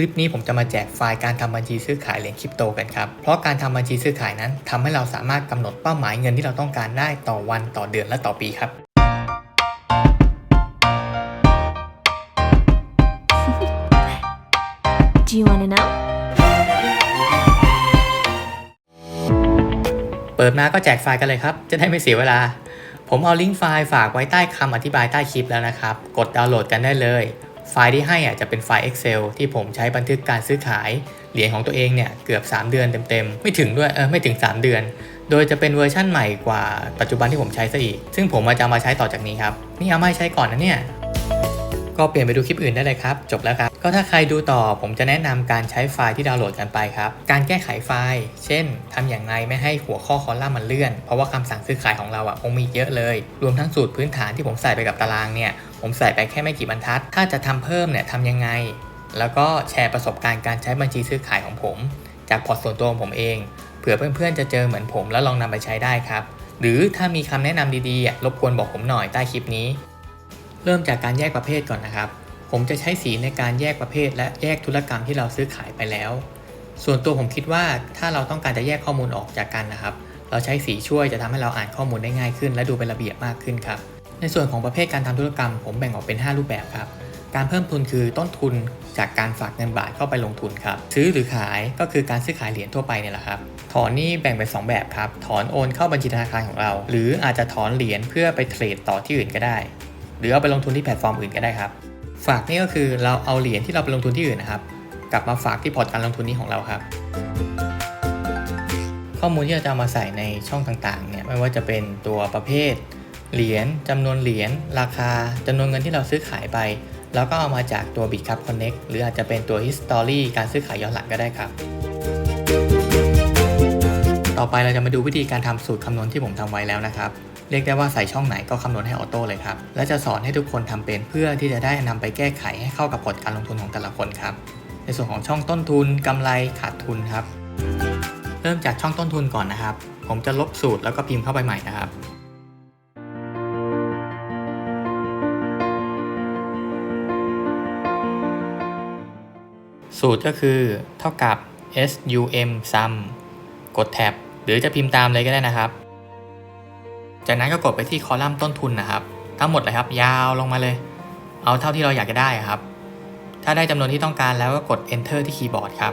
ลิปนี้ผมจะมาแจกไฟล์การทำบัญชีซื้อขายเหรียญคริปโตกันครับ เพราะการทำบัญชีซื้อขายนั้นทำให้เราสามารถกำหนดเป้าหมายเงินที่เราต้องการได้ต่อวันต่อเดือนและต่อปีครับ Do you want to know? เปิดมาก็แจกไฟล์กันเลยครับ จะได้ไม่เสียเวลา ผมเอาลิงก์ไฟล์ฝากไว้ใต้คำอธิบายใต้คลิปแล้วนะครับ กดดาวน์โหลดกันได้เลย ไฟล์ที่ให้อะจะเป็นไฟล์ Excel ที่ผมใช้บันทึกการซื้อขายเหรียญของตัวเองเนี่ยเกือบ 3 เดือนเต็มๆ ไม่ถึงด้วยเออไม่ถึง 3 เดือน โดยจะเป็นเวอร์ชั่นใหม่กว่าปัจจุบันที่ผมใช้ซะอีก ซึ่งผมมาจะมาใช้ต่อจากนี้ครับ นี่เอามาให้ใช้ก่อนนะเนี่ย ก็เปลี่ยนไปดูคลิปอื่นได้เลยครับ จบแล้วครับ ก็ถ้าใครดูต่อผมจะแนะนำการใช้ไฟล์ที่ดาวน์โหลดกันไปครับ การแก้ไขไฟล์ เช่นทำอย่างไรไม่ให้หัวข้อคอลัมน์มันเลื่อน เพราะว่าคำสั่งซื้อขายของเราอะคงมีเยอะเลย รวมทั้งสูตรพื้นฐานที่ผมใส่ไปกับตารางเนี่ยผมใส่ไปแค่ไม่กี่บรรทัด ถ้าจะทำเพิ่มเนี่ยทำยังไง แล้วก็แชร์ประสบการณ์การใช้บัญชีซื้อขายของผม จากพอร์ตส่วนตัวของผมเองเผื่อเพื่อนๆจะเจอเหมือนผมแล้วลองนำไปใช้ได้ครับ หรือถ้ามีคำแนะนำดีๆรบกวนบอกผมหน่อยใต้คลิปนี้ เริ่มจากการแยกประเภทก่อนนะครับ ผมจะใช้สีในการแยกประเภท และแยกธุรกรรมที่เราซื้อขายไปแล้ว ส่วนตัวผมคิดว่าถ้าเราต้องการจะแยกข้อมูลออกจากกันนะครับ เราใช้สีช่วยจะทำให้เราอ่านข้อมูลได้ง่ายขึ้น และดูเป็นระเบียบมากขึ้นครับ ในส่วนของประเภทการทำธุรกรรม ผมแบ่งออกเป็น 5 รูปแบบครับ การเพิ่มทุนคือต้นทุนจากการฝากเงินบาทเข้าไปลงทุนครับ ซื้อหรือขายก็คือการซื้อขายเหรียญทั่วไปเนี่ยแหละครับ ถอนนี่แบ่งเป็น2แบบครับ ถอนโอนเข้าบัญชีธนาคารของเรา หรืออาจจะถอนเหรียญเพื่อไปเทรดต่อที่อื่นก็ได้ หรือเอาไปลงทุนที่แพลตฟอร์มอื่นก็ได้ครับ ฝากนี่ก็คือเราเอาเหรียญที่เราไปลงทุนที่อื่นนะครับ กลับมาฝากที่พอร์ตการลงทุนนี้ของเราครับ ข้อมูลที่เราจะเอามาใส่ในช่องต่างๆเนี่ยไม่ว่าจะเป็นตัวประเภท เหรียญจำนวนเหรียญราคาจำนวนเงินที่เราซื้อขายไปแล้วก็เอามาจากตัว Bitcup Connect หรืออาจจะเป็นตัว History การซื้อขายย้อนหลังก็ได้ครับ ต่อไปเราจะมาดูวิธีการทำสูตรคำนวณที่ผมทำไว้แล้วนะครับ เรียกได้ว่าใส่ช่องไหนก็คำนวณให้ออโต้เลยครับ และจะสอนให้ทุกคนทำเป็นเพื่อที่จะได้นำไปแก้ไขให้เข้ากับพอร์ตการลงทุนของแต่ละคนครับ ในส่วนของช่องต้นทุนกำไรขาดทุนครับ เริ่มจากช่องต้นทุนก่อนนะครับ ผมจะลบสูตรแล้วก็พิมพ์เข้าไปใหม่นะครับสูตรก็คือเท่ากับ sum sum กดแท็บหรือจะพิมพ์ตามเลยก็ได้นะครับ จากนั้นก็กดไปที่คอลัมน์ต้นทุนนะครับ ทั้งหมดเลยครับยาวลงมาเลย เอาเท่าที่เราอยากจะได้ครับ ถ้าได้จำนวนที่ต้องการแล้วก็กด enter ที่คีย์บอร์ดครับ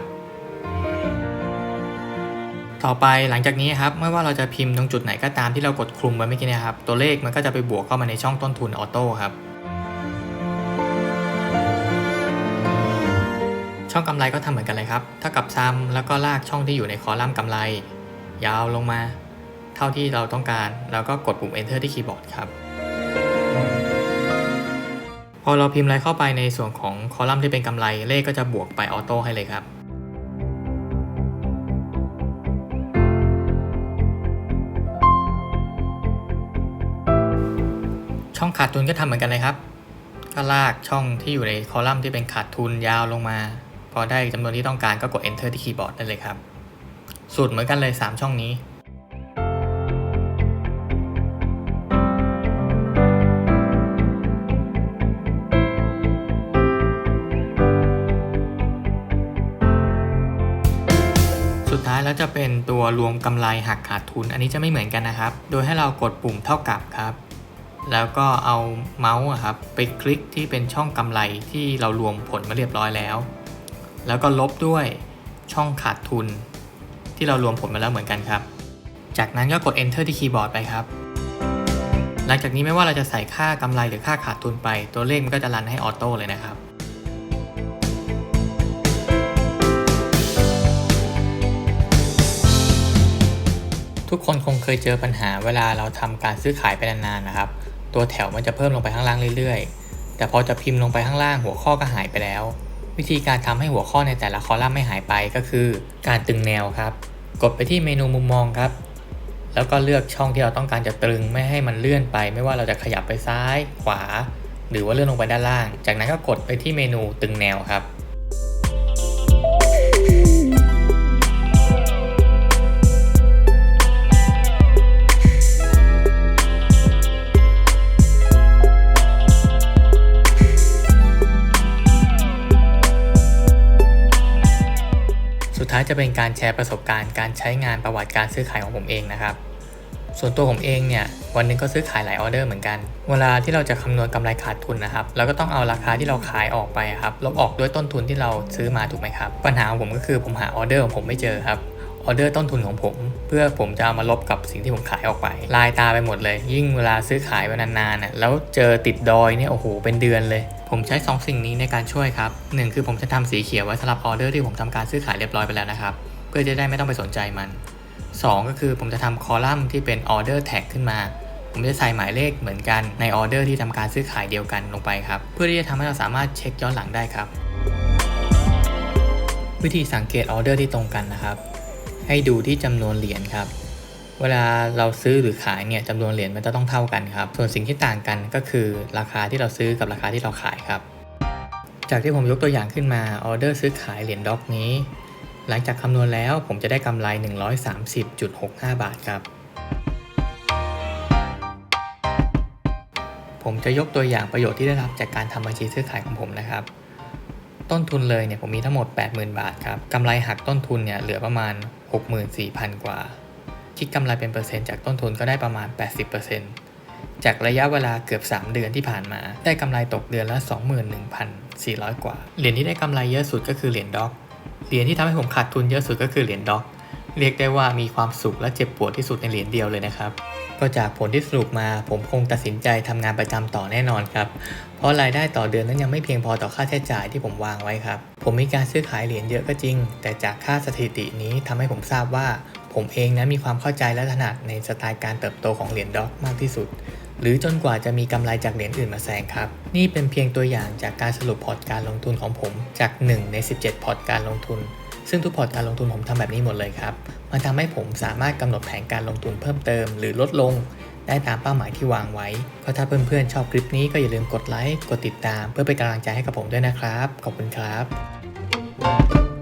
ต่อไปหลังจากนี้ครับไม่ว่าเราจะพิมพ์ตรงจุดไหนก็ตามที่เรากดคลุมไว้เมื่อกี้นะครับ ตัวเลขมันก็จะไปบวกเข้ามาในช่องต้นทุนออโต้ครับช่องกำไรก็ทำเหมือนกันเลยครับ เท่ากับซ้ำแล้วก็ลากช่องที่อยู่ในคอลัมน์กำไร ยาวลงมา เท่าที่เราต้องการ แล้วก็กดปุ่ม enter ที่คีย์บอร์ดครับ พอเราพิมพ์อะไรเข้าไปในส่วนของคอลัมน์ที่เป็นกำไรเลขก็จะบวกไปออโต้ให้เลยครับช่องขาดทุนก็ทำเหมือนกันเลยครับ ก็ลากช่องที่อยู่ในคอลัมน์ที่เป็นขาดทุนยาวลงมา พอได้จำนวนที่ต้องการก็กด enter ที่คีย์บอร์ดได้เลยครับ สูตรเหมือนกันเลย 3 ช่องนี้ แล้วจะเป็นตัวรวมกำไรหักขาดทุน อันนี้จะไม่เหมือนกันนะครับ โดยให้เรากดปุ่มเท่ากับครับ แล้วก็เอาเมาส์ครับไปคลิกที่เป็นช่องกำไรที่เรารวมผลมาเรียบร้อยแล้ว แล้วก็ลบด้วยช่องขาดทุน ที่เรารวมผลมาแล้วเหมือนกันครับ จากนั้นก็กด enter ที่คีย์บอร์ดไปครับหลังจากนี้ไม่ว่าเราจะใส่ค่ากำไรหรือค่าขาดทุนไป ตัวเลขมันก็จะรันให้ออโต้เลยนะครับ ทุกคนคงเคยเจอปัญหาเวลาเราทำการซื้อขายไปนานๆนะครับ ตัวแถวมันจะเพิ่มลงไปข้างล่างเรื่อยๆ แต่พอจะพิมพ์ลงไปข้างล่างหัวข้อก็หายไปแล้ว วิธีการทำให้หัวข้อในแต่ละคอลัมน์ไม่หายไปก็คือ การตึงแนวครับ กดไปที่เมนูมุมมองครับ แล้วก็เลือกช่องที่เราต้องการจะตรึงไม่ให้มันเลื่อนไป ไม่ว่าเราจะขยับไปซ้าย ขวา หรือว่าเลื่อนลงไปด้านล่าง จากนั้นก็กดไปที่เมนูตึงแนวครับ จะเป็นการแชร์ประสบการณ์การใช้งานประวัติการซื้อขายของผมเองนะครับส่วนตัวผมเองเนี่ยวันหนึงก็ซื้อขายหลายออเดอร์เหมือนกัน เวลาที่เราจะคำนวณกำไรขาดทุนนะครับเราก็ต้องเอาราคาที่เราขายออกไปครับลบออกด้วยต้นทุนที่เราซื้อมาถูกไหมครับ ปัญหาของผมก็คือผมหาออเดอร์ของผมไม่เจอครับออเดอร์ต้นทุนของผม เพื่อผมจะเอามาลบกับสิ่งที่ผมขายออกไป ลายตาไปหมดเลย ยิ่งเวลาซื้อขายไปนานๆน่ะแล้วเจอติดดอยเนี่ยโอ้โหเป็นเดือนเลย ผมใช้สองสิ่งนี้ในการช่วยครับหนึ่งคือผมจะทำสีเขียวไว้สำหรับออเดอร์ที่ผมทำการซื้อขายเรียบร้อยไปแล้วนะครับ เพื่อจะได้ไม่ต้องไปสนใจมัน 2 ก็คือผมจะทำคอลัมน์ที่เป็นออเดอร์แท็กขึ้นมา ผมจะใส่หมายเลขเหมือนกันในออเดอร์ที่ทำการซื้อขายเดียวกันลงไปครับ เพื่อที่จะทำให้เราสามารถเช็คย้อนหลังได้ครับ วิธีสังเกตออเดอร์ที่ตรงกันนะครับ ให้ดูที่จำนวนเหรียญครับ เวลาเราซื้อหรือขายเนี่ยจำนวนเหรียญมันจะต้องเท่ากันครับ ส่วนสิ่งที่ต่างกันก็คือราคาที่เราซื้อกับราคาที่เราขายครับ จากที่ผมยกตัวอย่างขึ้นมาออเดอร์ซื้อขายเหรียญด็อกนี้ หลังจากคำนวณแล้วผมจะได้กำไร 130.65 บาทครับ ผมจะยกตัวอย่างประโยชน์ที่ได้รับจากการทำบัญชีซื้อขายของผมนะครับ ต้นทุนเลยเนี่ยผมมีทั้งหมด 80,000 บาทครับกำไรหักต้นทุนเนี่ยเหลือประมาณ 64,000 กว่า คิดกำไรเป็นเปอร์เซ็นต์จากต้นทุนก็ได้ประมาณ 80%จากระยะเวลาเกือบ 3 เดือนที่ผ่านมา ได้กำไรตกเดือนละ 21,400 กว่า เหรียญที่ได้กำไรเยอะสุดก็คือเหรียญด็อก เหรียญที่ทำให้ผมขาดทุนเยอะสุดก็คือเหรียญด็อก เรียกได้ว่ามีความสุขและเจ็บปวดที่สุดในเหรียญเดียวเลยนะครับ ก็จากผลที่สรุปมาผมคงตัดสินใจทำงานประจำต่อแน่นอนครับ เพราะรายได้ต่อเดือนนั้นยังไม่เพียงพอต่อค่าใช้จ่ายที่ผมวางไว้ครับ ผมมีการซื้อขายเหรียญเยอะก็จริง แต่จากค่าสถิตินี้ทำให้ผมทราบว่า ผมเองนั้นมีความเข้าใจและถนัดในสไตล์การเติบโตของเหรียญด็อกมากที่สุดหรือจนกว่าจะมีกำไรจากเหรียญอื่นมาแซงครับ นี่เป็นเพียงตัวอย่างจากการสรุปพอร์ตการลงทุนของผมจาก 1 ใน 17 พอร์ตการลงทุน ซึ่งทุกพอร์ตการลงทุนผมทำแบบนี้หมดเลยครับ มันทำให้ผมสามารถกำหนดแผนการลงทุนเพิ่มเติม หรือลดลง ได้ตามเป้าหมายที่วางไว้ ก็ถ้าเพื่อนๆชอบคลิปนี้ก็อย่าลืมกดไลค์ กดติดตาม เพื่อเป็นกำลังใจให้กับผมด้วยนะครับ ขอบคุณครับ